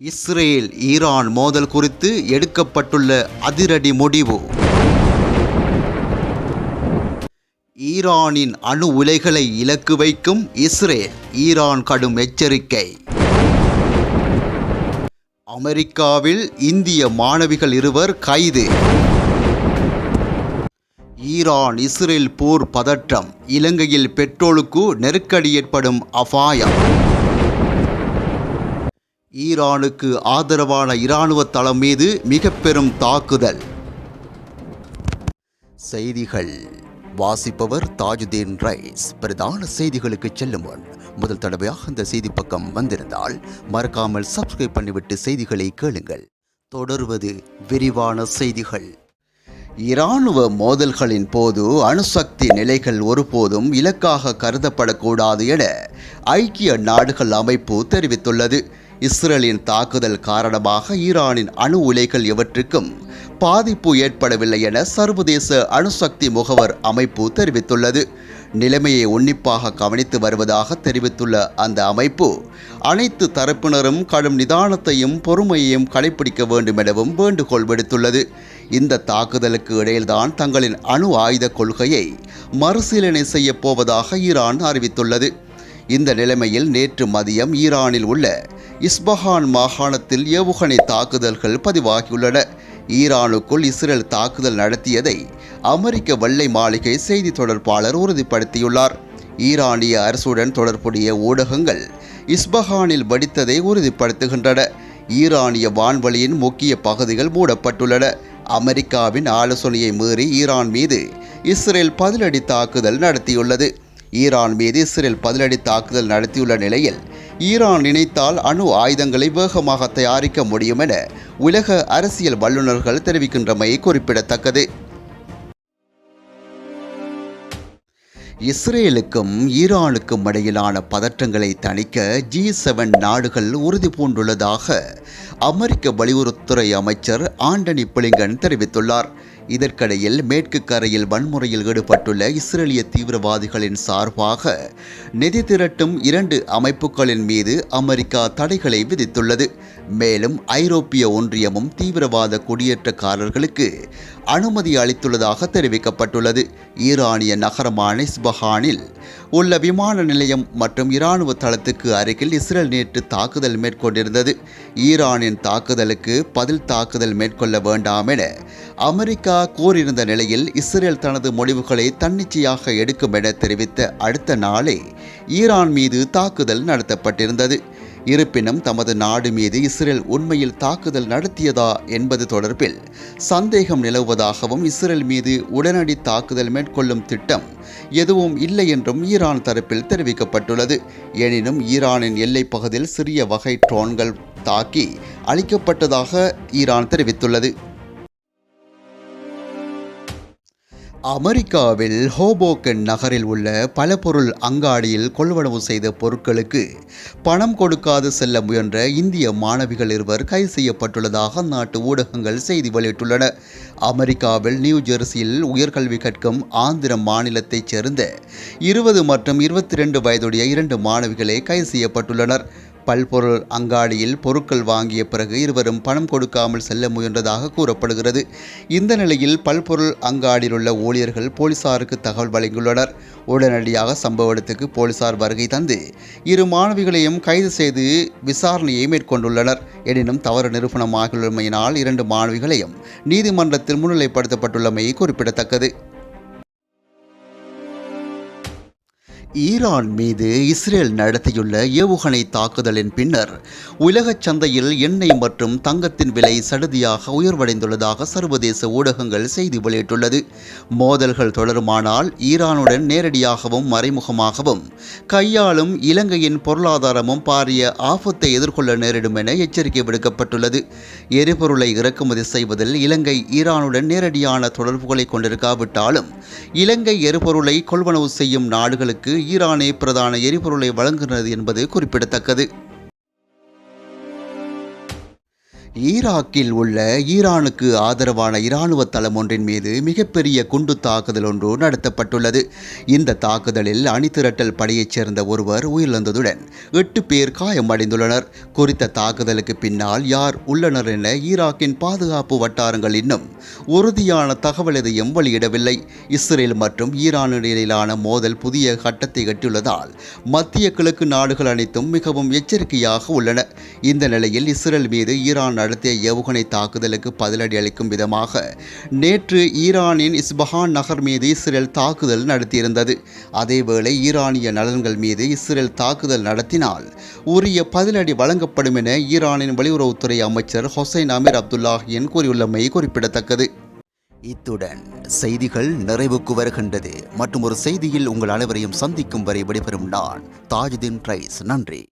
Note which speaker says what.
Speaker 1: Israel Iran மோதல் குறித்து எடுக்கப்பட்டுள்ள அதிரடி முடிவு. ஈரானின் அணு உலைகளை இலக்கு வைக்கும் இஸ்ரேல் ஈரான் கடும் எச்சரிக்கை. அமெரிக்காவில் இந்திய மாணவிகள் இருவர் கைது. ஈரான் இஸ்ரேல் போர் பதற்றம். இலங்கையில் பெட்ரோலுக்கு நெருக்கடி ஏற்படும் அபாயம். ஈரானுக்கு ஆதரவான இராணுவ தளம் மீது மிக பெரும் தாக்குதல். செய்திகள். வாசிப்பவர் தாஜுதீன் ரைஸ். பிரதான செய்திகளுக்கு செல்லும் முன் முதல் தடவையாக இந்த செய்தி பக்கம் வந்திருந்தால் மறக்காமல் சப்ஸ்கிரைப் பண்ணிவிட்டு செய்திகளை கேளுங்கள். தொடர்வது விரிவான செய்திகள். இராணுவ மோதல்களின் போது அணுசக்தி நிலைகள் ஒருபோதும் இலக்காக கருதப்படக்கூடாது என ஐக்கிய நாடுகள் அமைப்பு தெரிவித்துள்ளது. இஸ்ரேலின் தாக்குதல் காரணமாக ஈரானின் அணு உலைகள் எவற்றுக்கும் பாதிப்பு ஏற்படவில்லை என சர்வதேச அணுசக்தி முகவர் அமைப்பு தெரிவித்துள்ளது. நிலைமையை உன்னிப்பாக கவனித்து வருவதாக தெரிவித்துள்ள அந்த அமைப்பு அனைத்து தரப்பினரும் கடும் நிதானத்தையும் பொறுமையையும் கடைபிடிக்க வேண்டும் எனவும் வேண்டுகோள் விடுத்துள்ளது. இந்த தாக்குதலுக்கு இடையில்தான் தங்களின் அணு ஆயுத கொள்கையை மறுசீலனை செய்யப் போவதாக ஈரான் அறிவித்துள்ளது. இந்த நிலைமையில் நேற்று மதியம் ஈரானில் உள்ள இஸ்பஹான் மாகாணத்தில் ஏவுகணை தாக்குதல்கள் பதிவாகியுள்ளன. ஈரானுக்குள் இஸ்ரேல் தாக்குதல் நடத்தியதை அமெரிக்க வெள்ளை மாளிகை செய்தி தொடர்பாளர் உறுதிப்படுத்தியுள்ளார். ஈரானிய அரசுடன் தொடர்புடைய ஊடகங்கள் இஸ்பஹானில் வெடித்ததை உறுதிப்படுத்துகின்றன. ஈரானிய வான்வழியின் முக்கிய பகுதிகள் மூடப்பட்டுள்ளன. அமெரிக்காவின் ஆலோசனையை மீறி ஈரான் மீது இஸ்ரேல் பதிலடி தாக்குதல் நடத்தியுள்ளது. ஈரான் மீது இஸ்ரேல் பதிலடி தாக்குதல் நடத்தியுள்ள நிலையில் ஈரான் நினைத்தால் அணு ஆயுதங்களை வேகமாக தயாரிக்க முடியும் என உலக அரசியல் வல்லுநர்கள் தெரிவிக்கின்றமை குறிப்பிடத்தக்கது. இஸ்ரேலுக்கும் ஈரானுக்கும் இடையிலான பதற்றங்களை தணிக்க ஜி செவன் நாடுகள் உறுதி பூண்டுள்ளதாக அமெரிக்க வெளியுறவுத்துறை அமைச்சர் ஆண்டனி பிளிங்கன் தெரிவித்துள்ளார். இதற்கிடையில் மேற்கு கரையில் வன்முறையில் ஈடுபட்டுள்ள இஸ்ரேலிய தீவிரவாதிகளின் சார்பாக நிதி திரட்டும் இரண்டு அமைப்புகளின் மீது அமெரிக்கா தடைகளை விதித்துள்ளது. மேலும் ஐரோப்பிய ஒன்றியமும் தீவிரவாத குடியேற்றக்காரர்களுக்கு அனுமதி அளித்துள்ளதாக தெரிவிக்கப்பட்டுள்ளது. ஈரானிய நகரமான இஸ்பஹானில் உள்ள விமான நிலையம் மற்றும் இராணுவ தளத்துக்கு அருகில் இஸ்ரேல் நேற்று தாக்குதல் மேற்கொண்டிருந்தது. ஈரானின் தாக்குதலுக்கு பதில் தாக்குதல் மேற்கொள்ள வேண்டாம் என அமெரிக்கா கூறியிருந்த நிலையில் இஸ்ரேல் தனது முடிவுகளை தன்னிச்சையாக எடுக்கும் என தெரிவித்த அடுத்த நாளே ஈரான் மீது தாக்குதல் நடத்தப்பட்டிருந்தது. இருப்பினும் தமது நாடு மீது இஸ்ரேல் உண்மையில் தாக்குதல் நடத்தியதா என்பது தொடர்பில் சந்தேகம் நிலவுவதாகவும் இஸ்ரேல் மீது உடனடி தாக்குதல் மேற்கொள்ளும் திட்டம் எதுவும் இல்லை என்றும் ஈரான் தரப்பில் தெரிவிக்கப்பட்டுள்ளது. எனினும் ஈரானின் எல்லைப் பகுதியில் சிறிய வகை ட்ரோன்கள் தாக்கி அளிக்கப்பட்டதாக ஈரான் தெரிவித்துள்ளது. அமெரிக்காவில் ஹோபோக்கன் நகரில் உள்ள பலபொருள் அங்காடியில் கொள்வனவு செய்த பொருட்களுக்கு பணம் கொடுக்காது செல்ல முயன்ற இந்திய மாணவிகள் இருவர் கைது செய்யப்பட்டுள்ளதாக அந்நாட்டு ஊடகங்கள் செய்தி வெளியிட்டுள்ளன. அமெரிக்காவில் நியூ ஜெர்சியில் உயர்கல்வி கற்கும் ஆந்திர மாநிலத்தைச் சேர்ந்த இருபது மற்றும் இருபத்தி ரெண்டு வயதுடைய இரண்டு மாணவிகளே கைது செய்யப்பட்டுள்ளனர். பல்பொருள் அங்காடியில் பொருட்கள் வாங்கிய பிறகு இருவரும் பணம் கொடுக்காமல் செல்ல முயன்றதாக கூறப்படுகிறது. இந்த நிலையில் பல்பொருள் அங்காடியில் உள்ள ஊழியர்கள் போலீசாருக்கு தகவல் வழங்கியுள்ளனர். உடனடியாக சம்பவ இடத்துக்கு போலீசார் வருகை தந்து இரு மாணவிகளையும் கைது செய்து விசாரணையை மேற்கொண்டுள்ளனர். எனினும் தவறு நிரூபணமாகியுள்ளமையினால் இரண்டு மாணவிகளையும் நீதிமன்றத்தில் முன்னிலைப்படுத்தப்பட்டுள்ளமை குறிப்பிடத்தக்கது. ஈரான் மீது இஸ்ரேல் நடத்தியுள்ள ஏவுகணை தாக்குதலின் பின்னர் உலகச் சந்தையில் எண்ணெய் மற்றும் தங்கத்தின் விலை சடுதியாக உயர்வடைந்துள்ளதாக சர்வதேச ஊடகங்கள் செய்தி வெளியிட்டுள்ளது. மோதல்கள் தொடருமானால் ஈரானுடன் நேரடியாகவும் மறைமுகமாகவும் கையாளும் இலங்கையின் பொருளாதாரமும் பாரிய ஆபத்தை எதிர்கொள்ள நேரிடும் என எச்சரிக்கை விடுக்கப்பட்டுள்ளது. எரிபொருளை இறக்குமதி செய்வதில் இலங்கை ஈரானுடன் நேரடியான தொடர்புகளை கொண்டிருக்காவிட்டாலும் இலங்கை எரிபொருளை கொள்வனவு செய்யும் நாடுகளுக்கு ஈரானே பிரதான எரிபொருளை வழங்குகிறது என்பது குறிப்பிடத்தக்கது. ஈராக்கில் உள்ள ஈரானுக்கு ஆதரவான இராணுவ தளம் ஒன்றின் மீது மிகப்பெரிய குண்டு தாக்குதல் ஒன்று நடத்தப்பட்டுள்ளது. இந்த தாக்குதலில் அணிதிரட்டல் படையைச் சேர்ந்த ஒருவர் உயிரிழந்ததுடன் எட்டு பேர் காயமடைந்துள்ளனர். குறித்த தாக்குதலுக்கு பின்னால் யார் உள்ளனர் என ஈராக்கின் பாதுகாப்பு வட்டாரங்கள் இன்னும் உறுதியான தகவல் எதையும் வெளியிடவில்லை. இஸ்ரேல் மற்றும் ஈரான் இடையிலான மோதல் புதிய கட்டத்தை எட்டியுள்ளதால் மத்திய கிழக்கு நாடுகள் அனைத்தும் மிகவும் எச்சரிக்கையாக உள்ளன. இந்த நிலையில் இஸ்ரேல் மீது ஈரான் நடத்திய ஏவுகணை தாக்குதலுக்கு பதிலடி அளிக்கும் விதமாக நேற்று ஈரானின் இஸ்பஹான் நகர் மீது இஸ்ரேல் தாக்குதல் நடத்தியிருந்தது. அதேவேளை ஈரானிய நலன்கள் மீது இஸ்ரேல் தாக்குதல் நடத்தினால் உரிய பதிலடி வழங்கப்படும் என ஈரானின் வெளியுறவுத்துறை அமைச்சர் ஹொசைன் அமீர் அப்துல்லாஹியன் கூறியுள்ளமை குறிப்பிடத்தக்கது. இத்துடன் செய்திகள் நிறைவுக்கு வருகின்றது. மற்றும் ஒரு செய்தியில் உங்கள் அனைவரையும் சந்திக்கும் வரை விடைபெறும் நான் தாஜுதீன் ரைஸ் நன்றி.